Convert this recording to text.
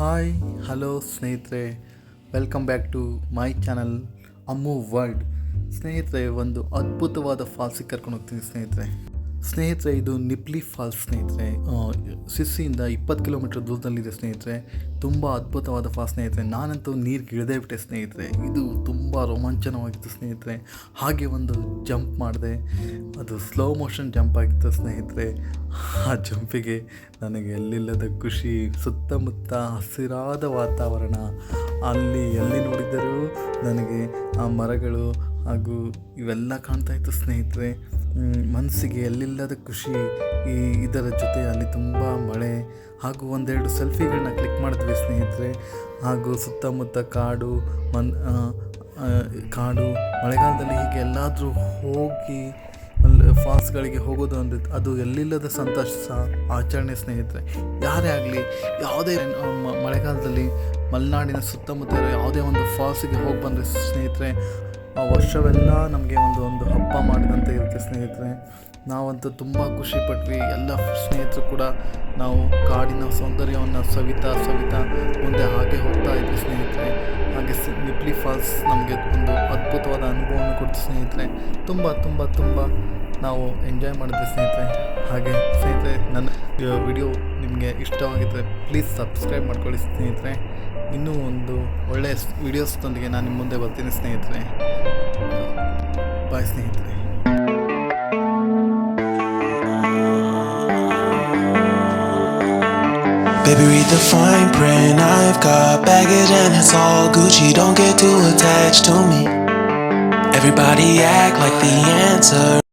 Hi hello ಸ್ನೇಹಿತರೆ. Welcome back to my channel Ammu world ಸ್ನೇಹಿತರೆ, ಒಂದು ಅದ್ಭುತವಾದ ಫಾಲ್ಸಿಗೆ ಕರ್ಕೊಂಡು ಹೋಗ್ತೀನಿ ಸ್ನೇಹಿತರೆ. ಸ್ನೇಹಿತರೆ, ಇದು ನಿಪ್ಲಿ ಫಾಲ್ಸ್ ಸ್ನೇಹಿತರೆ. ಸಿಸ್ಸಿಯಿಂದ ಇಪ್ಪತ್ತು ಕಿಲೋಮೀಟರ್ ದೂರದಲ್ಲಿದೆ ಸ್ನೇಹಿತರೆ. ತುಂಬ ಅದ್ಭುತವಾದ ಫಾಲ್ ಸ್ನೇಹಿತರೆ. ನಾನಂತೂ ನೀರಿಗೆ ಇಳಿದೇ ಬಿಟ್ಟೆ ಸ್ನೇಹಿತರೆ. ಇದು ತುಂಬ ರೋಮಾಂಚನವಾಗಿತ್ತು ಸ್ನೇಹಿತರೆ. ಹಾಗೆ ಒಂದು ಜಂಪ್ ಮಾಡಿದೆ. ಅದು ಸ್ಲೋ ಮೋಷನ್ ಜಂಪ್ ಆಗಿತ್ತು ಸ್ನೇಹಿತರೆ. ಆ ಜಂಪಿಗೆ ನನಗೆ ಎಲ್ಲಿಲ್ಲದ ಖುಷಿ, ಸುತ್ತಮುತ್ತ ಹಸಿರಾದ ವಾತಾವರಣ. ಅಲ್ಲಿ ಎಲ್ಲಿ ನೋಡಿದರೂ ನನಗೆ ಆ ಮರಗಳು ಹಾಗೂ ಇವೆಲ್ಲ ಕಾಣ್ತಾ ಇತ್ತು ಸ್ನೇಹಿತರೆ. ಮನಸ್ಸಿಗೆ ಎಲ್ಲಿಲ್ಲದ ಖುಷಿ ಈ ಇದರ ಜೊತೆ ಅಲ್ಲಿ ತುಂಬ ಮಳೆ ಹಾಗೂ ಒಂದೆರಡು ಸೆಲ್ಫಿಗಳನ್ನ ಕ್ಲಿಕ್ ಮಾಡಿದ್ವಿ ಸ್ನೇಹಿತರೆ. ಹಾಗೂ ಸುತ್ತಮುತ್ತ ಕಾಡು, ಮನ್ ಕಾಡು, ಮಳೆಗಾಲದಲ್ಲಿ ಹೀಗೆ ಎಲ್ಲಾದರೂ ಹೋಗಿ ಫಾಲ್ಸ್ಗಳಿಗೆ ಹೋಗೋದು ಅಂದರೆ ಅದು ಎಲ್ಲಿಲ್ಲದ ಸಂತೋಷ ಆಚರಣೆ ಸ್ನೇಹಿತರೆ. ಯಾರೇ ಆಗಲಿ, ಯಾವುದೇ ಮಳೆಗಾಲದಲ್ಲಿ ಮಲೆನಾಡಿನ ಸುತ್ತಮುತ್ತ ಯಾವುದೇ ಒಂದು ಫಾಲ್ಸಿಗೆ ಹೋಗಿ ಬಂದರೆ ಸ್ನೇಹಿತರೆ, ಆ ವರ್ಷವೆಲ್ಲ ನಮಗೆ ಒಂದು ಸ್ನೇಹಿತರೆ, ನಾವಂತೂ ತುಂಬ ಖುಷಿಪಟ್ವಿ. ಎಲ್ಲ ಸ್ನೇಹಿತರು ಕೂಡ ನಾವು ಕಾಡಿನ ಸೌಂದರ್ಯವನ್ನು ಸವಿತಾ ಸವಿತಾ ಮುಂದೆ ಹಾಗೆ ಹೋಗ್ತಾ ಇದ್ವಿ ಸ್ನೇಹಿತರೆ. ಹಾಗೆ ನಿಪ್ಲಿ ಫಾಲ್ಸ್ ನಮಗೆ ಒಂದು ಅದ್ಭುತವಾದ ಅನುಭವವನ್ನು ಕೊಡ್ತು ಸ್ನೇಹಿತರೆ. ತುಂಬ ತುಂಬ ತುಂಬ ನಾವು ಎಂಜಾಯ್ ಮಾಡಿದ್ವಿ ಸ್ನೇಹಿತರೆ. ಹಾಗೆ ಸ್ನೇಹಿತರೆ, ನನ್ನ ವಿಡಿಯೋ ನಿಮಗೆ ಇಷ್ಟವಾಗಿದ್ದರೆ ಪ್ಲೀಸ್ ಸಬ್ಸ್ಕ್ರೈಬ್ ಮಾಡ್ಕೊಳ್ಳಿ ಸ್ನೇಹಿತರೆ. ಇನ್ನೂ ಒಂದು ಒಳ್ಳೆಯ ವಿಡಿಯೋಸ್ದೊಂದಿಗೆ ನಾನು ನಿಮ್ಮ ಮುಂದೆ ಬರ್ತೀನಿ ಸ್ನೇಹಿತರೆ. ಬಾಯ್ ಸ್ನೇಹಿತರೆ. Baby, read the fine print. I've got baggage and it's all Gucci. Don't get too attached to me. Everybody act like the answer